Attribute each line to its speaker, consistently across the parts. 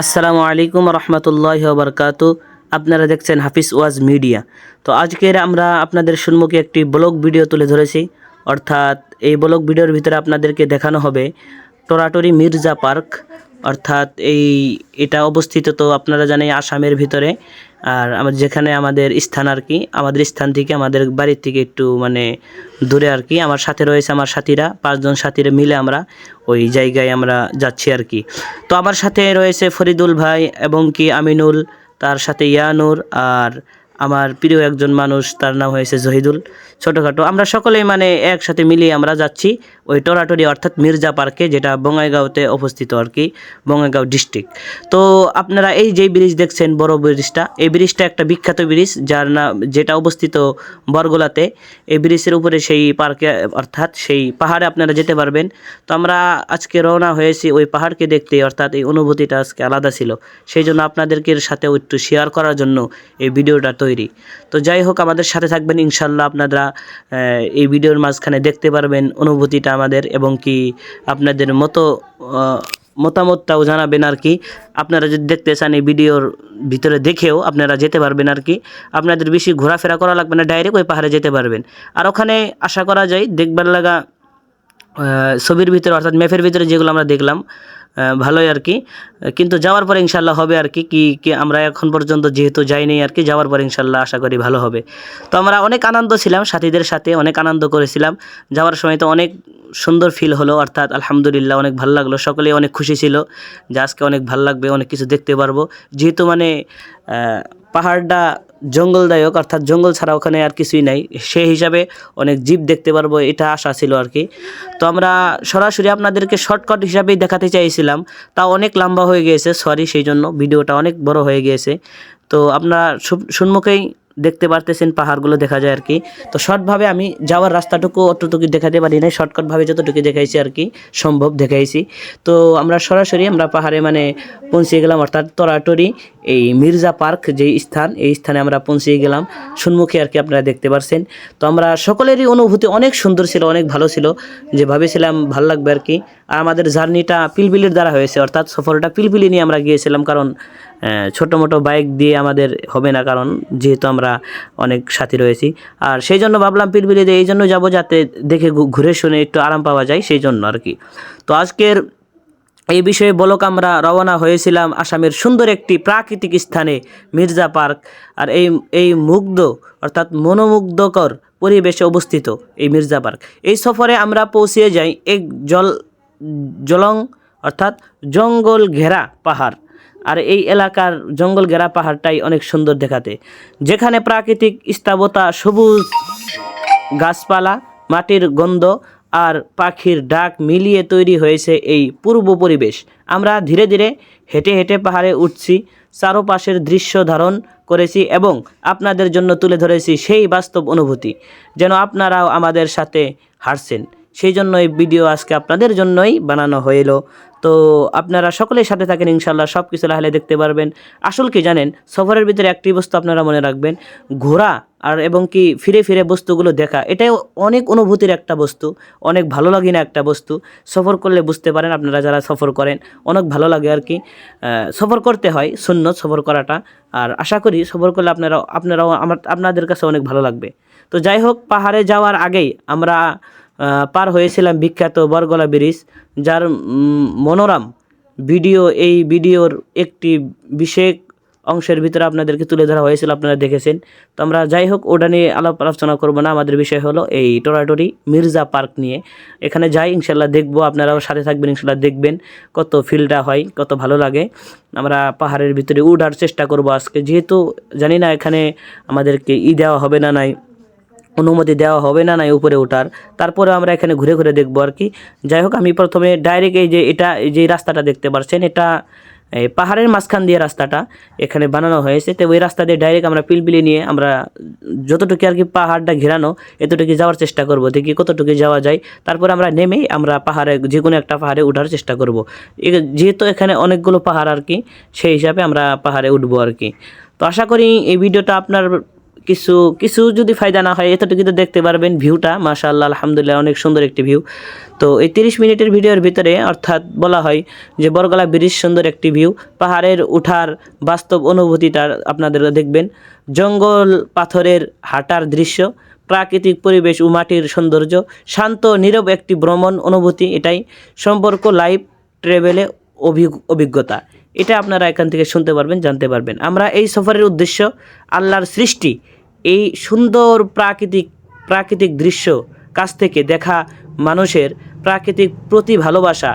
Speaker 1: আসসালামু আলাইকুম রহমতুল্লাহ বরকাত। আপনারা দেখছেন হাফিজ ওয়াজ মিডিয়া। তো আজকের আমরা আপনাদের সম্মুখে একটি ব্লগ ভিডিও তুলে ধরেছি। অর্থাৎ এই ব্লগ ভিডিওর ভিতরে আপনাদেরকে দেখানো হবে টোরাটোরি মির্জা পার্ক। অর্থাৎ এই, এটা অবস্থিত তো আপনারা জানেন আসামের ভিতরে। আর আমাদের যেখানে আমাদের স্থান আর কি, আমাদের স্থান থেকে আমাদের বাড়ির থেকে একটু মানে দূরে আর কি, আমার সাথে রয়েছে আমার সাথীরা, পাঁচজন সাথীরা মিলে আমরা ওই জায়গায় আমরা যাচ্ছি আর কি। তো আমার সাথে রয়েছে ফরিদুল ভাই এবং কি আমিনুল, তার সাথে ইয়ানুর আর আমার প্রিয় একজন মানুষ, তার নাম হয়েছে জহিদুল। ছোটোখাটো, আমরা সকলেই মানে একসাথে মিলিয়ে আমরা যাচ্ছি ওই টরাটরি অর্থাৎ মির্জা পার্কে, যেটা বঙ্গাইগাঁওতে অবস্থিত আর কি, বঙ্গাইগাঁও ডিস্ট্রিক্ট। তো আপনারা এই যে ব্রিজ দেখছেন, বড় ব্রিজটা, এই ব্রিজটা একটা বিখ্যাত ব্রিজ, যার নাম, যেটা অবস্থিত বরগোলাতে, এই ব্রিজের উপরে সেই পার্কে, অর্থাৎ সেই পাহাড়ে আপনারা যেতে পারবেন। তো আমরা আজকে রওনা হয়েছি ওই পাহাড়কে দেখতে, অর্থাৎ এই অনুভূতিটা আজকে আলাদা ছিল। সেই জন্য আপনাদেরকে সাথে একটু শেয়ার করার জন্য এই ভিডিওটা তৈরি তো যাই হোক, আমাদের সাথে থাকবেন ইনশাল্লাহ আপনারা এই ভিডিওর মাঝখানে দেখতে পারবেন অনুভূতিটা আমাদের এবং কি আপনাদের মতো মতামতটাও জানাবেন আর কি। আপনারা যদি দেখতে চান এই ভিডিওর ভিতরে দেখেও আপনারা যেতে পারবেন আর কি। আপনাদের বেশি ঘোরাফেরা করা লাগবে না, ডাইরেক্ট ওই পাহাড়ে যেতে পারবেন। আর ওখানে আশা করা যায়, দেখবার লাগা ছবির ভিতরে, অর্থাৎ ম্যাপের ভিতরে যেগুলো আমরা দেখলাম ভালোই আর কি। কিন্তু যাওয়ার পরে ইনশাল্লাহ হবে আর কি কি আমরা এখন পর্যন্ত যেহেতু যাইনি আর কি, যাওয়ার পরে ইনশাল্লাহ আশা করি ভালো হবে। তো আমরা অনেক আনন্দ ছিলাম, সাথীদের সাথে অনেক আনন্দ করেছিলাম। যাওয়ার সময় তো অনেক সুন্দর ফিল হলো, অর্থাৎ আলহামদুলিল্লাহ অনেক ভালো লাগল, সকলেই অনেক খুশি ছিল যে আজকে অনেক ভালো লাগবে, অনেক কিছু দেখতে পারব। যেহেতু মানে পাহাড়টা জঙ্গলদায়ক, অর্থাৎ জঙ্গল ছাড়া ওখানে আর কিছুই নাই। সেই হিসাবে অনেক জীব দেখতে পারব, এটা আশা ছিল আর কি। তো আমরা সরাসরি আপনাদেরকে শর্টকাট হিসাবেই দেখাতে চাইছিলাম। তা অনেক লম্বা হয়ে গিয়েছে সরি সেই জন্য ভিডিওটা অনেক বড় হয়ে গিয়েছে। তো আপনারা সুন্মুখেই দেখতে পারতেছেন পাহাড়গুলো দেখা যায় আর কি। তো শর্টভাবে আমি যাওয়ার রাস্তাটুকু অতটুকু দেখাতে পারি নাই, শর্টকাটভাবে যতটুকু দেখাইছি আর কি, সম্ভব দেখাইছি। তো আমরা সরাসরি আমরা পাহাড়ে মানে পৌঁছে গেলাম, অর্থাৎ তরাটরি, এই মির্জা পার্ক যে স্থান, এই স্থানে আমরা পৌঁছে গেলাম। সম্মুখে আর কি আপনারা দেখতে পারছেন। তো আমরা সকলেরই অনুভূতি অনেক সুন্দর ছিল, অনেক ভালো ছিল। যে ভেবেছিলাম ভালো লাগবে আর কি। আমাদের জার্নিটা পিলপিলির দ্বারা হয়েছে, অর্থাৎ সফরটা পিলপিলি নিয়ে আমরা গিয়েছিলাম, কারণ ছোট মোটো বাইক দিয়ে আমাদের হবে না, কারণ যেহেতু আমরা অনেক সাথী রয়েছি। আর সেই জন্য ভাবলাম পিলপিলিতে এই জন্য যাব যাতে দেখে ঘুরে শুনে একটু আরাম পাওয়া যায়, সেই জন্য আর কি। তো আজকের এই বিষয়ে বলক আমরা রওনা হয়েছিলাম আসামের সুন্দর একটি প্রাকৃতিক স্থানে, মির্জা পার্ক। আর এই এই মুগ্ধ, অর্থাৎ মনোমুগ্ধকর পরিবেশে অবস্থিত এই মির্জা পার্ক। এই সফরে আমরা পৌঁছে যাই এক জল জলং, অর্থাৎ জঙ্গল ঘেরা পাহাড়। আর এই এলাকার জঙ্গল ঘেরা পাহাড়টাই অনেক সুন্দর দেখাতে। যেখানে প্রাকৃতিক স্থাবতা, সবুজ গাছপালা, মাটির গন্ধ আর পাখির ডাক মিলিয়ে তৈরি হয়েছে এই পূর্ব পরিবেশ। আমরা ধীরে ধীরে হেঁটে হেঁটে পাহাড়ে উঠছি, চারপাশের দৃশ্য ধারণ করেছি এবং আপনাদের জন্য তুলে ধরেছি সেই বাস্তব অনুভূতি, যেন আপনারাও আমাদের সাথে হারছেন সেই জন্য এই ভিডিও আজকে আপনাদের জন্যই বানানো হইল। তো আপনারা সকলের সাথে থাকেন ইনশাল্লাহ সব কিছু লাহলে দেখতে পারবেন। আসল কি জানেন, সফরের ভিতরে একটি বস্তু আপনারা মনে রাখবেন ঘোরা আর এবং কি ফিরে ফিরে বস্তুগুলো দেখা। এটাই অনেক অনুভূতির একটা বস্তু, অনেক ভালো লাগে না একটা বস্তু। সফর করলে বুঝতে পারেন আপনারা যারা সফর করেন, অনেক ভালো লাগে আর কি। সফর করতে হয় শূন্য সফর করাটা। আর আশা করি সফর করলে আপনারা আপনারাও আমার, আপনাদের কাছে অনেক ভালো লাগবে। তো যাই হোক, পাহাড়ে যাওয়ার আগেই আমরা পার হয়েছিলাম বিখ্যাত বরগলা ব্রিজ, যার মনোরম ভিডিও, এই ভিডিওর একটি বিশেষ অংশের ভিতরে আপনাদেরকে তুলে ধরা হয়েছিল, আপনারা দেখেছেন। তো আমরা যাই হোক, ওটা নিয়ে আলাপ আলোচনা করব না, আমাদের বিষয় হলো এই টোরাটরি মির্জা পার্ক নিয়ে। এখানে যাই ইনশাল্লাহ দেখব, আপনারাও সাথে থাকবেন ইনশাল্লাহ দেখবেন কত ফিলটা হয়, কত ভালো লাগে। আমরা পাহাড়ের ভিতরে উঠার চেষ্টা করব আজকে, যেহেতু জানি না এখানে আমাদেরকে ই দেওয়া হবে না নাই। অনুমতি দেওয়া হবে না, নাই উপরে ওঠার। তারপরে আমরা এখানে ঘুরে ঘুরে দেখব আর কি। যাই হোক, আমি প্রথমে ডাইরেক্ট এই যে এটা, এই যে রাস্তাটা দেখতে পাচ্ছেন এটা পাহাড়ের মাঝখান দিয়ে রাস্তাটা এখানে বানানো হয়েছে। তো ওই রাস্তা দিয়ে ডাইরেক্ট আমরা পিলপিলি নিয়ে আমরা যতটুকু আর কি পাহাড়টা ঘেরানো, এতটুকু যাওয়ার চেষ্টা করব। দেখি কতটুকু যাওয়া যায়। তারপরে আমরা নেমেই আমরা পাহাড়ে যে কোনো একটা পাহাড়ে ওঠার চেষ্টা করব। যেহেতু এখানে অনেকগুলো পাহাড় আর কি, সেই হিসাবে আমরা পাহাড়ে উঠবো আর কি। তো আশা করি এই ভিডিওটা আপনার কিছু কিছু যদি ফায়দা না হয়, এতটুকু তো দেখতে পারবেন ভিউটা। মাশাআল্লাহ, আলহামদুলিল্লাহ, অনেক সুন্দর একটি ভিউ। তো এই তিরিশ মিনিটের ভিডিওর ভিতরে অর্থাৎ বলা হয় যে বরগলা ব্রিজ সুন্দর একটি ভিউ। পাহাড়ের উঠার বাস্তব অনুভূতিটা আপনাদের দেখবেন। জঙ্গল পাথরের হাঁটার দৃশ্য, প্রাকৃতিক পরিবেশ ও মাটির সৌন্দর্য, শান্ত, নীরব একটি ভ্রমণ অনুভূতি, এটাই সম্পর্ক লাইভ ট্রেভেলে অভিজ্ঞ- অভিজ্ঞতা। এটা আপনারা এখান থেকে শুনতে পারবেন, জানতে পারবেন। আমরা এই সফরের উদ্দেশ্য, আল্লাহর সৃষ্টি। এই সুন্দর প্রাকৃতিক প্রাকৃতিক দৃশ্য কাছ থেকে দেখা মানুষের প্রাকৃতিক প্রতি ভালোবাসা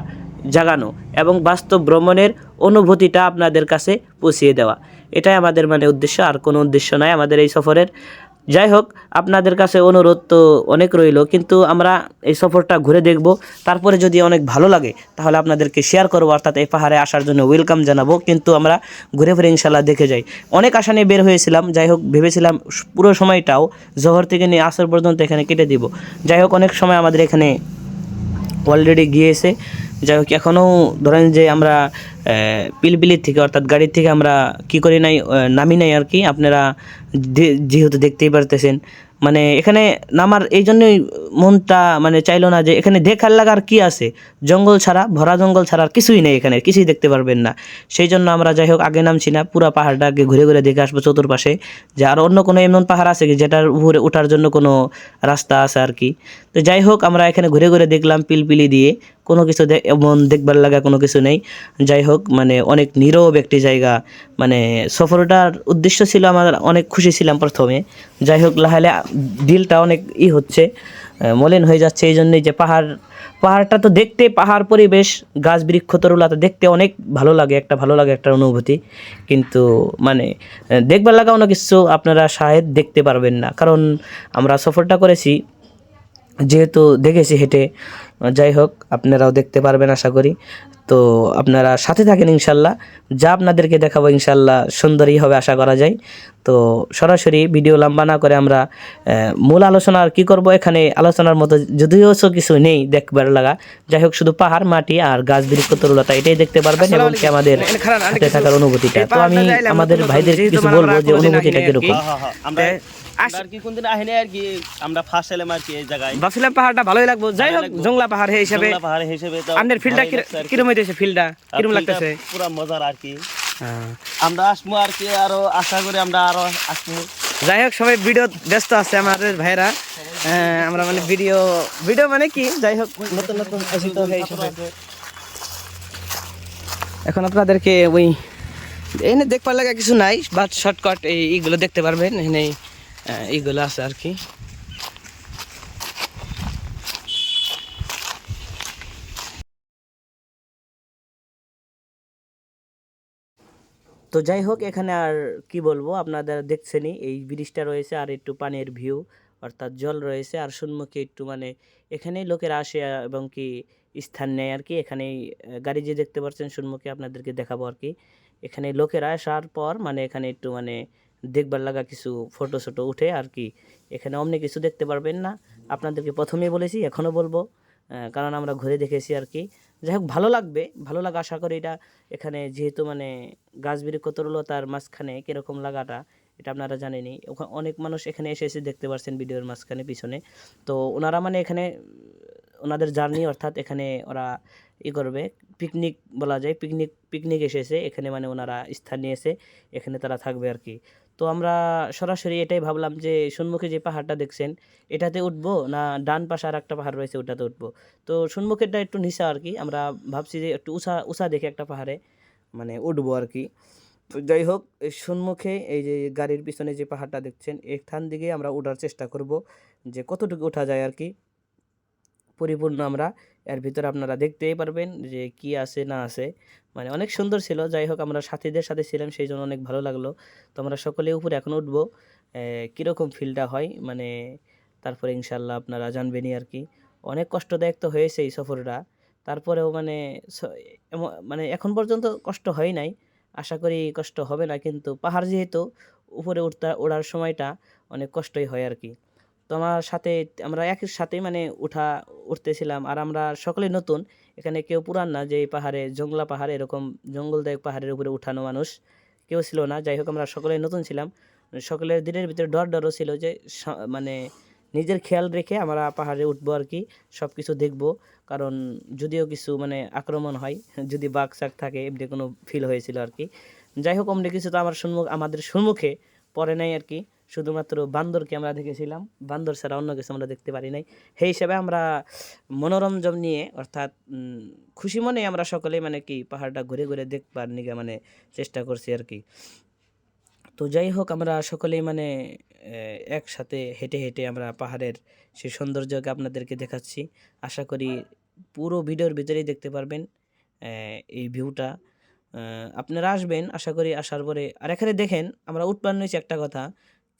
Speaker 1: জাগানো এবং বাস্তব ভ্রমণের অনুভূতিটা আপনাদের কাছে পৌঁছিয়ে দেওয়া। এটাই আমাদের মানে উদ্দেশ্য, আর কোনো উদ্দেশ্য নয় আমাদের এই সফরের। যাই হোক আপনাদের কাছে অনুরোধ তো অনেক রইল, কিন্তু আমরা এই সফরটা ঘুরে দেখব। তারপরে যদি অনেক ভালো লাগে, তাহলে আপনাদেরকে শেয়ার করব, অর্থাৎ এই পাহাড়ে আসার জন্য ওয়েলকাম জানাব, কিন্তু আমরা ঘুরে ফিরে ইনশাল্লাহ দেখে যাই। অনেক আশা নিয়ে বের হয়েছিলাম যাই হোক ভেবেছিলাম পুরো সময়টাও জহর থেকে নিয়ে আসর পর্যন্ত এখানে কেটে দিব। যাই হোক অনেক সময় আমাদের এখানে অলরেডি গিয়েছে। যাই হোক এখনও ধরেন যে আমরা পিলপিলির থেকে, অর্থাৎ গাড়ির থেকে আমরা কি করি নাই নামি নাই আর কি। আপনারা যেহেতু দেখতেই পারতেছেন। মানে এখানে নামার এই জন্যই মনটা মানে চাইলো না যে এখানে দেখার লাগার কি আছে? জঙ্গল ছাড়া, ভরা জঙ্গল ছাড়া আর কিছুই নেই এখানে, কিছুই দেখতে পারবেন না। সেই জন্য আমরা যাই হোক, আগে নামছি না, পুরো পাহাড়টা আগে ঘুরে ঘুরে দেখে আসব চতুর্পাশে। যে আর অন্য কোনো এমন পাহাড় আছে কি, যেটার উপরে ওঠার জন্য কোনো রাস্তা আছে আর কি? তো যাই হোক, আমরা এখানে ঘুরে ঘুরে দেখলাম পিলপিলি দিয়ে। কোনো কিছু এমন দেখবার লাগা কোনো কিছু নেই। যাই হোক মানে অনেক নীরব একটি জায়গা। মানে সফরটার উদ্দেশ্য ছিল আমার অনেক খুশি ছিলাম প্রথমে। যাই হোক লাহালে দিলটা অনেক ই হচ্ছে মলিন হয়ে যাচ্ছে। এই জন্যই যে পাহাড়, পাহাড়টা তো দেখতে, পাহাড় পরিবেশ, গাছ বৃক্ষ তরুলা তো দেখতে অনেক ভালো লাগে, একটা ভালো লাগে, একটা অনুভূতি। কিন্তু মানে দেখবার লাগা অনেক কিছু আপনারা শাহেদ দেখতে পারবেন না। কারণ আমরা সফরটা করেছি, যেহেতু দেখেছি হেঁটে। যাই হোক আপনারাও দেখতে পারবেন আশা করি। তো আপনারা সাথে থাকেন ইনশাল্লাহ। যা আপনাদেরকে দেখাবো ইনশাল্লাহ সুন্দরই হবে আশা করা যায়। তো সরাসরি ভিডিও লম্বা না করে আমরা মূল আলোচনা আর কি করব এখানে আলোচনার মতো যদিও কিছু নেই দেখবার লাগা। যাই হোক শুধু পাহাড় মাটি আর গাছ বৃক্ষ তরুলতা এটাই দেখতে পারবেন এবং কি আমাদের সাথে থাকার অনুভূতিটা। তো আমি আমাদের ভাইদের কিছু বলব যে অনুভূতিটা কীরকম?
Speaker 2: আমরা আমরা আর কি কোনদিন আহিনি আর কি আমরা ফার্স্ট এলাম আর কি এই জায়গায়।
Speaker 1: পাহাড়টা ভালোই লাগবো। যাই হোক জংলা পাহাড় হিসেবে
Speaker 2: পাহাড় হিসেবে
Speaker 1: আপনার ফিল্ডটা
Speaker 2: ভালোই
Speaker 1: হইতেছে ফিল্ডটা?
Speaker 2: টা
Speaker 1: লাগতেছে?
Speaker 2: পুরা মজার আর কি।
Speaker 1: হ্যাঁ।
Speaker 2: আমরা আসব আর কি আরও আশা করি আমরা আরও আসব
Speaker 1: যাই হোক সবাই ভিডিও ব্যস্ত আছে আমাদের ভাইরা। হ্যাঁ, আমরা মানে ভিডিও ভিডিও মানে কি? যাই হোক নতুন নতুন আসি তো এই এখন আপনাদেরকে ওই এখানে দেখবার লাগা কিছু নাই বাট শর্টকাট এই এইগুলো দেখতে পারবেন এখানে এইগুলো আছে আর কি। তো যাই হোক, এখানে আর কি বলব আপনারা দেখছেনই, এই ব্রিজটা রয়েছে আর একটু পানির ভিউ, অর্থাৎ জল রয়েছে আর সম্মুখে একটু মানে এখানেই লোকেরা আসে এবং কি স্থান নেয় আর কি। এখানেই গাড়ি যে দেখতে পাচ্ছেন সম্মুখে আপনাদেরকে দেখাবো আর কি। এখানে লোকেরা আসার পর মানে এখানে একটু মানে দেখবার লাগা কিছু ফটো শটো উঠে আর কি। এখানে অমনি কিছু দেখতে পারবেন না। আপনাদেরকে প্রথমেই বলেছি, এখনও বলব কারণ আমরা ঘুরে দেখেছি আর কি। যাই হোক, ভালো লাগবে, ভালো লাগা, আশা করি এটা এখানে যেহেতু মানে গাছ বৃক্ষ তরুলতার মাঝখানে কীরকম লাগাটা, এটা আপনারা জানেনই। ওখানে অনেক মানুষ এখানে এসে এসে দেখতে পারছেন ভিডিওর মাঝখানে, পিছনে। তো ওনারা মানে এখানে, ওনাদের জার্নি অর্থাৎ এখানে ওরা ই করবে, পিকনিক বলা যায়, পিকনিক পিকনিক এসেছে এখানে মানে ওনারা স্থান নিয়েছে এখানে তারা থাকবে আর কি। তো আমরা সরাসরি এটাই ভাবলাম যে সম্মুখে যে পাহাড়টা দেখছেন, এটাতে উঠবো না ডান পাশে আর একটা পাহাড় রয়েছে ওটাতে উঠবো? তো সম্মুখেরটা একটু নিচা আর কি, আমরা ভাবছি যে একটু উষা উষা দেখে একটা পাহাড়ে মানে উঠবো আর কি। তো যাই হোক, এই সম্মুখে এই যে গাড়ির পিছনে যে পাহাড়টা দেখছেন, এখান দিকে আমরা ওঠার চেষ্টা করব যে কতটুকু ওঠা যায় আর কি। পরিপূর্ণ আমরা এর ভিতরে আপনারা দেখতেই পারবেন যে কি আছে, না আছে। মানে অনেক সুন্দর ছিল। যাই হোক, আমরা সাথীদের সাথে ছিলাম, সেই জন্য অনেক ভালো লাগল। তো আমরা সকলে উপরে এখন উঠবো। কীরকম ফিলটা হয়? মানে তারপরে ইনশাল্লাহ আপনারা জানবেনই আর কি। অনেক কষ্টদায়ক তো হয়েছে এই সফরটা। তারপরেও মানে মানে এখন পর্যন্ত কষ্ট হয় নাই। আশা করি কষ্ট হবে না, কিন্তু পাহাড় যেহেতু উপরে উঠতে, ওড়ার সময়টা অনেক কষ্টই হয় আর কি। তো আমার সাথে, আমরা একই সাথে মানে উঠা, উঠতেছিলাম। আর আমরা সকলে নতুন। এখানে কেউ পুরান না যে এই পাহাড়ে জঙ্গলা পাহাড়, এরকম জঙ্গলদায়ক পাহাড়ের উপরে উঠানো মানুষ কেউ ছিল না। যাই হোক, আমরা সকলে নতুন ছিলাম। সকলের দিনের ভিতরে ডর ডরও ছিল যে মানে নিজের খেয়াল রেখে আমরা পাহাড়ে উঠবো আর কি সব কিছু দেখব। কারণ যদিও কিছু মানে আক্রমণ হয়, যদি বাঘ শাক থাকে, এমনি কোনো ফিল হয়েছিল আর কি। যাই হোক, অমনি কিছু তো আমার সম্মুখ, আমাদের সম্মুখে পড়ে নাই আর কি। শুধুমাত্র বান্দরকে আমরা দেখেছিলাম। বান্দর ছাড়া অন্য কিছু আমরা দেখতে পারি নাই। সেই হিসাবে আমরা মনোরঞ্জন নিয়ে, অর্থাৎ খুশি মনে আমরা সকলে মানে কি পাহাড়টা ঘুরে ঘুরে দেখবার নিগে মানে চেষ্টা করছি আর কি। তো যাই হোক, আমরা সকলেই মানে একসাথে হেঁটে হেঁটে আমরা পাহাড়ের সেই সৌন্দর্যকে আপনাদেরকে দেখাচ্ছি। আশা করি পুরো ভিডিওর ভিতরেই দেখতে পারবেন এই ভিউটা। আপনারা আসবেন, আশা করি আসার পরে, আর এখানে দেখেন, আমরা উঠবার নিয়েছি একটা কথা।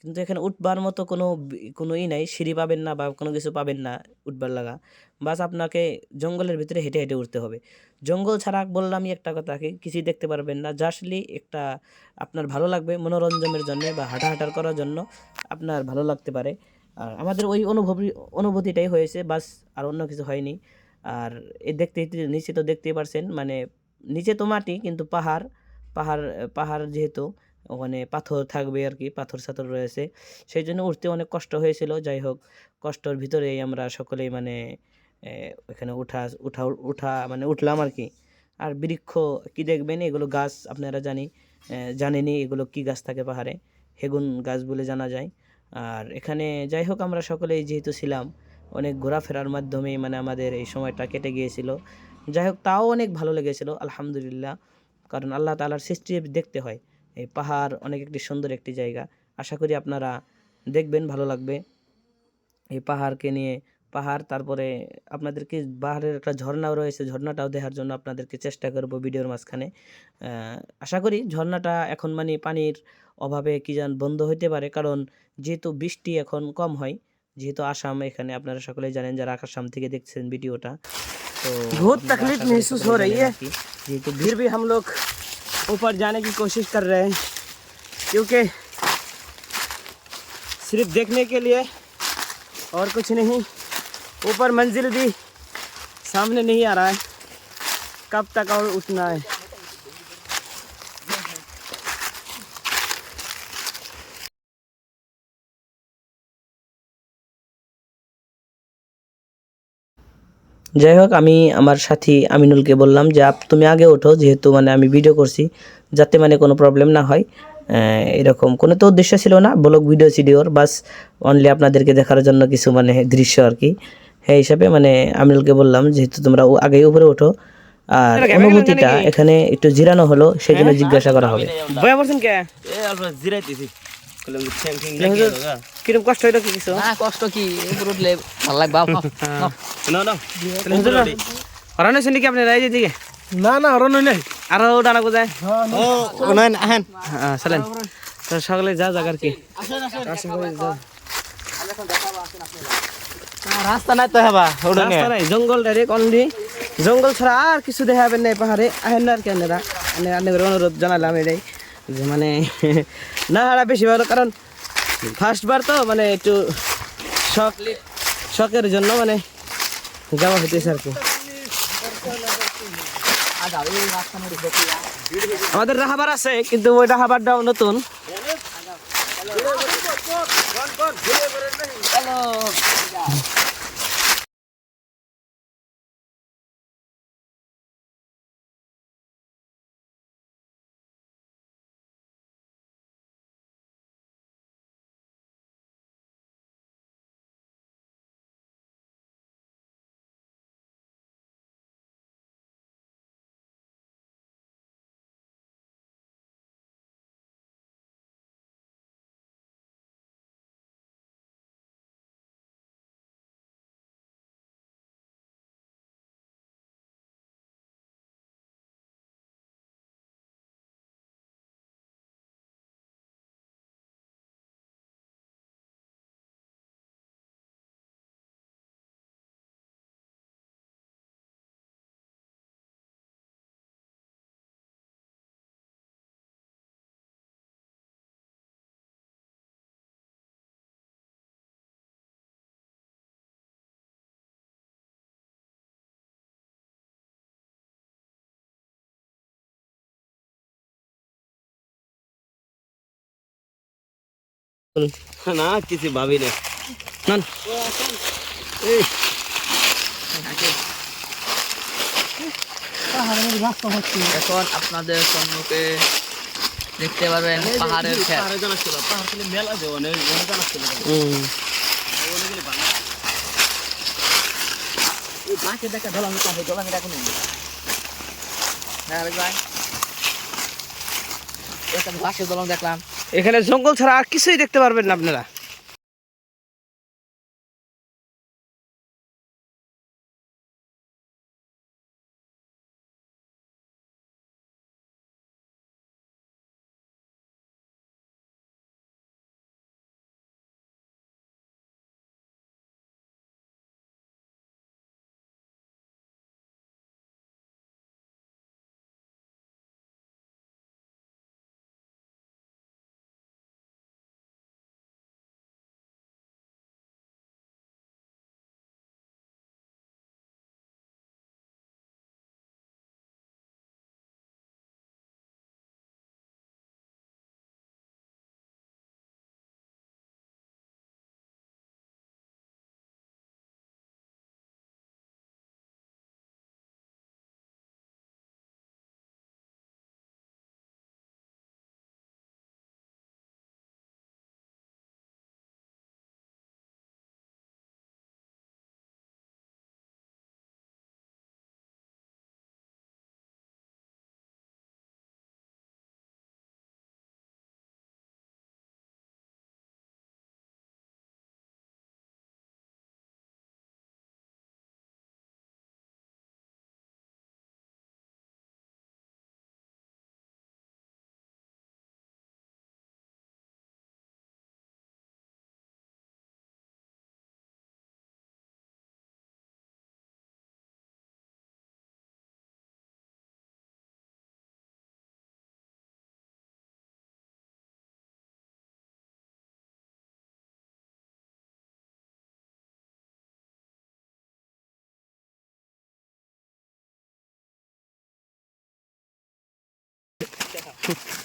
Speaker 1: কিন্তু এখানে উঠবার মতো কোনো কোনো ই নাই, সিঁড়ি পাবেন না বা কোনো কিছু পাবেন না উঠবার লাগা। বাস আপনাকে জঙ্গলের ভিতরে হেঁটে হেঁটে উঠতে হবে। জঙ্গল ছাড়া বললামই একটা কথা কি, কিছুই দেখতে পারবেন না। জাস্টলি একটা আপনার ভালো লাগবে মনোরঞ্জনের জন্য বা হাঁটা হাঁটার করার জন্য আপনার ভালো লাগতে পারে। আর আমাদের ওই অনুভূতি অনুভূতিটাই হয়েছে, বাস আর অন্য কিছু হয়নি। আর এ দেখতে নিচে তো দেখতেই পারছেন মানে নিচে তো মাটি, কিন্তু পাহাড় পাহাড় পাহাড় যেহেতু ওখানে পাথর থাকবে আর কি পাথর সাথর রয়েছে। সেই জন্য উঠতে অনেক কষ্ট হয়েছিল যাই হোক কষ্টর ভিতরেই আমরা সকলেই মানে ওখানে উঠা উঠা উঠা মানে উঠলাম আর কি। আর বৃক্ষ কি দেখবেন এগুলো গাছ আপনারা জানি এ, জানেনই এগুলো কি গাছ থাকে পাহাড়ে হেগুন গাছ বলে জানা যায়। আর এখানে যাই হোক আমরা সকলেই যেহেতু ছিলাম অনেক ঘোরাফেরার মাধ্যমে মানে আমাদের এই সময়টা কেটে গিয়েছিল। যাই হোক তাও অনেক ভালো লেগেছিল আলহামদুলিল্লাহ। কারণ আল্লাহ তালার সৃষ্টি দেখতে হয়। এই পাহাড় অনেক একটি সুন্দর একটি জায়গা আশা করি আপনারা দেখবেন ভালো লাগবে এই পাহাড়কে নিয়ে পাহাড় তারপরে আপনাদেরকে পাহাড়ের একটা ঝর্ণাও রয়েছে ঝর্ণাটাও দেখার জন্য আপনাদেরকে চেষ্টা করব ভিডিওর মাঝখানে আহ, আশা করি ঝর্ণাটা এখন মানে পানির অভাবে কি জান বন্ধ হইতে পারে কারণ যেহেতু বৃষ্টি এখন কম হয় যেহেতু আসাম এখানে আপনারা সকলেই জানেন যারা আসাম থেকে দেখছেন ভিডিওটা তো
Speaker 2: बहुत
Speaker 1: আপনারা
Speaker 2: तकलीफ
Speaker 1: আশা করি
Speaker 2: महसूस
Speaker 1: সকলেই
Speaker 2: हो रही
Speaker 1: জানেন
Speaker 2: है
Speaker 1: আর কি, যেহেতু
Speaker 2: फिर भी हम लोग ऊपर जाने की कोशिश कर रहे हैं, क्योंकि सिर्फ़ देखने के लिए और कुछ नहीं, ऊपर मंजिल भी सामने नहीं आ रहा है, कब तक और उतना है।
Speaker 1: যাই হোক আমি আমার সাথী আমিনুলকে বললাম যে আপ তুমি আগে ওঠো যেহেতু মানে আমি ভিডিও করছি যাতে মানে কোনো প্রবলেম না হয়। আহ, এরকম। কোনো তো উদ্দেশ্য ছিল না ব্লগ ভিডিও সিডিওর বাস অনলি আপনাদেরকে দেখার জন্য কিছু মানে দৃশ্য আর কি। সেই হিসাবে মানে আমিনুলকে বললাম যেহেতু তোমরা আগে উপরে ওঠো আর অনুভূতিটা এখানে একটু জিরানো হলো সেই জন্য জিজ্ঞাসা করা হবে।
Speaker 3: জিরাইতেছি।
Speaker 2: কিরম কষ্ট হইল কি কিছু?
Speaker 4: না কষ্ট কি? উঠলে ভালো লাগবে
Speaker 2: হরানো শুনি কি আপনি রাই দিকে?
Speaker 5: না না হরণ নাই।
Speaker 2: আরও ডানা কোথায়
Speaker 3: ও নয় আহেন।
Speaker 2: হ্যাঁ চলেন। তো সকালে যা যাক আর কি।
Speaker 3: রাস্তা নাই তো হবা
Speaker 2: রাস্তা নাই জঙ্গল ডাইরেক্ট অনলি জঙ্গল ছাড়া আর কিছু দেখাবেন না পাহাড়ে। আহেন না আর কি আপনারা মানে আপনাদের অনুরোধ জানালাম এটাই। যে মানে না হারা বেশি ভালো, কারণ ফার্স্টবার তো মানে একটু শখ শখের জন্য মানে যাওয়া হইতেছে আর কি। আমাদের রাহাবার আছে, কিন্তু ওই রাহাবারটাও নতুন।
Speaker 3: না কিছু ভাবি না।
Speaker 4: এখন আপনাদের সম্মুখে দেখতে পারবেন পাহাড়ের দেখা এটা কোনো হ্যাঁ ভাই। একটা বাসের দলং দেখলাম।
Speaker 2: এখানে জঙ্গল ছাড়া আর কিছুই দেখতে পারবেন না আপনারা।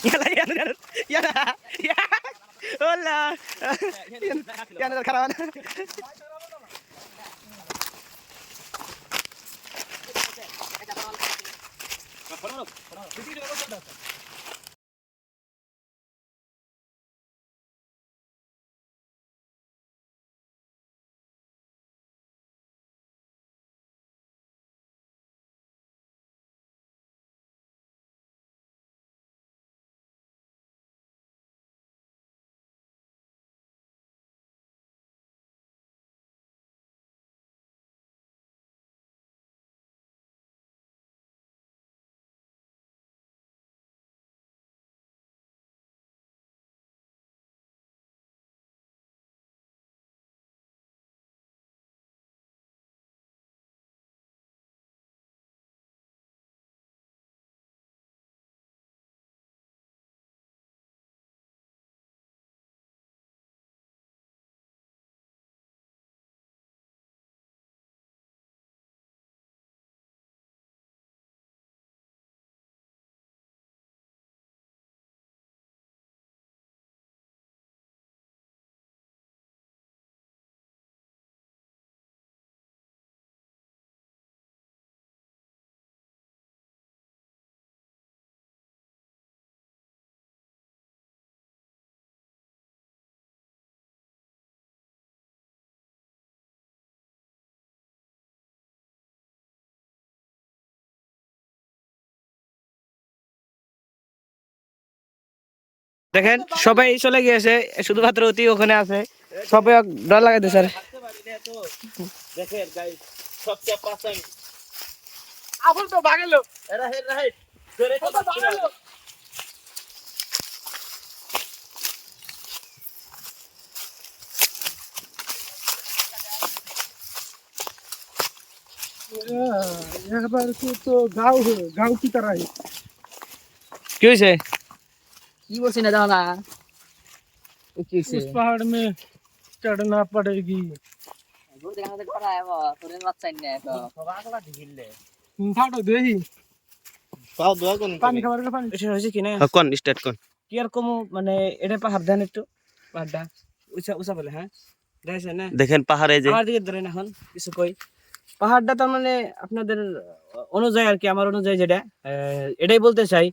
Speaker 2: याला याला याला याला याला याला खराब ना দেখেন সবাই চলে গিয়েছে শুধুমাত্র অতি ওখানে আছে। সবাই ডর লাগাইতে স্যার। আবুল তো ভাগেলো
Speaker 3: এরা হেড রাইট ধরে তো
Speaker 2: কি হয়েছে
Speaker 4: কি বলছি না দেখো না ও কি হয়েছে
Speaker 5: पहाड़ में चढ़ना पड़ेगी
Speaker 4: দূর থেকে আমাদের ঘর আয় বাবা তোর বাচ্চাই না তো
Speaker 5: फाटो दे ही
Speaker 3: পাও দোয়া কোন
Speaker 5: पानी खबर का पानी
Speaker 2: এটা হয়েছে কি না
Speaker 3: কোন স্টার্ট কোন
Speaker 2: কি আর কম মানে এটা পাহাড় ধান একটু পাহাড়টা উঁচা উঁচা বলে হ্যাঁ দেখেছেন না
Speaker 3: দেখেন পাহাড়ে যে
Speaker 2: আমার দিকে ধরেন এখন কিছু কই পাহাড়টা তার মানে আপনাদের অনুযায়ী আর কি আমার অনুযায়ী যেটা আহ, এটাই বলতে চাই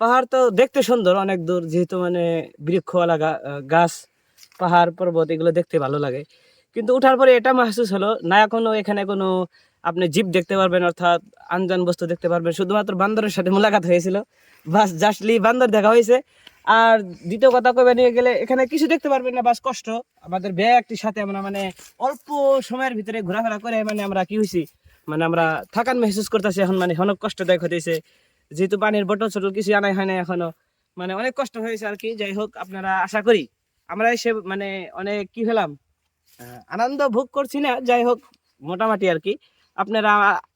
Speaker 2: পাহাড় তো দেখতে সুন্দর, অনেক দূর, যেহেতু মানে বৃক্ষওয়ালা গাছ, পাহাড়, পর্বত এগুলো দেখতে ভালো লাগে। কিন্তু ওঠার পরে এটা মাহসুস হলো, না এখনও এখানে কোনো আপনি জীব দেখতে পারবেন, অর্থাৎ আনজান বস্তু দেখতে পারবেন। শুধুমাত্র বান্দরের সাথে মোলাকাত হয়েছিল, বাস জাস্টলি বান্দর দেখা হয়েছে। আর দ্বিতীয় কথা কবে নিয়ে গেলে, এখানে কিছু দেখতে পারবেন না, বাস কষ্ট। আমাদের ব্যাগটির সাথে আমরা মানে অল্প সময়ের ভিতরে ঘোরাফেরা করে মানে আমরা কি হয়েছি মানে আমরা থাকান মেহসুস করতেছি, এখন মানে অনেক কষ্টদায়ক হতেছে যেহেতু পানির বটল চটল কিছু আনাই হয় না এখনও। মানে অনেক কষ্ট হয়েছে আর কি, যাই হোক আপনারা আশা করি। আমরা এসে মানে অনেক কি হলাম আনন্দ ভোগ করছি না, যাই হোক মোটামুটি আর কি। আপনারা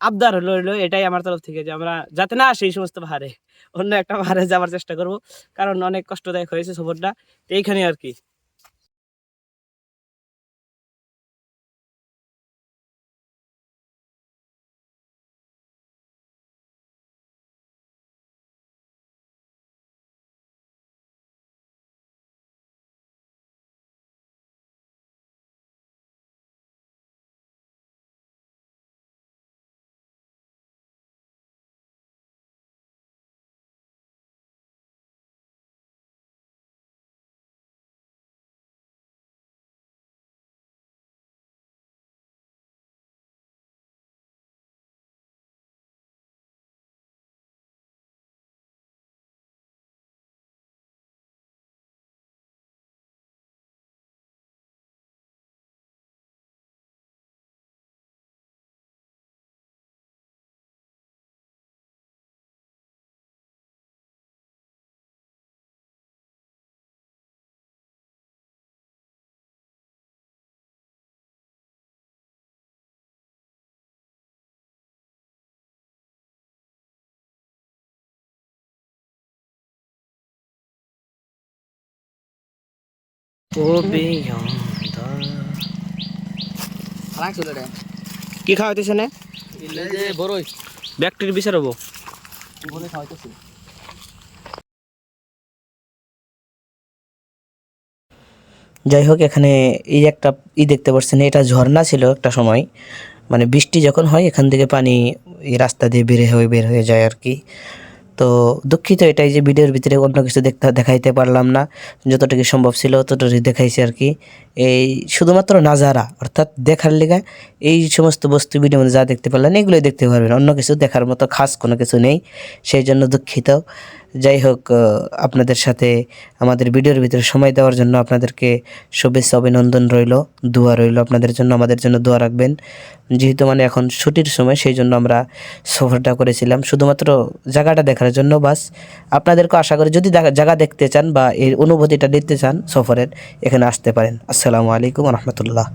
Speaker 2: আবদার হলো এটাই আমার তরফ থেকে যে আমরা যাতে না আসি এই সমস্ত পাহাড়ে, অন্য একটা পাহাড়ে যাওয়ার চেষ্টা করব। কারণ অনেক কষ্টদায়ক হয়েছে সফরটা এইখানে আর কি।
Speaker 1: যাই হোক, এখানে এই একটা ই দেখতে পাচ্ছেন, এটা ঝর্ণা ছিল একটা সময়। মানে বৃষ্টি যখন হয়, এখান থেকে পানি রাস্তা দিয়ে বের হয়ে বের হয়ে যায় আর কি। তো দুঃখিত এটাই যে ভিডিওর ভিতরে অন্য কিছু দেখতে দেখাইতে পারলাম না। যতটুকু সম্ভব ছিল ততটুকু দেখাইছি আর কি। এই শুধুমাত্র নাজারা, অর্থাৎ দেখার লেগে এই সমস্ত বস্তু ভিডিওর মধ্যে যা দেখতে পারলেন, এগুলোই দেখতে পারবেন। অন্য কিছু দেখার মতো খাস কোনো কিছু নেই। সেই জন্য দুঃখিত। যাই হোক আপনাদের সাথে আমাদের ভিডিওর ভিতরে সময় দেওয়ার জন্য আপনাদেরকে শুভেচ্ছা, অভিনন্দন রইল, দোয়া রইল আপনাদের জন্য, আমাদের জন্য দোয়া রাখবেন। যেহেতু মানে এখন ছুটির সময়, সেই জন্য আমরা সফরটা করেছিলাম। শুধুমাত্র জায়গাটা দেখার জন্য বাস। আপনাদেরকে আশা করি যদি জায়গা দেখতে চান বা এর অনুভূতিটা নিতে চান সফরের, এখানে আসতে পারেন। আসসালামু আলাইকুম রহমতুল্লাহ।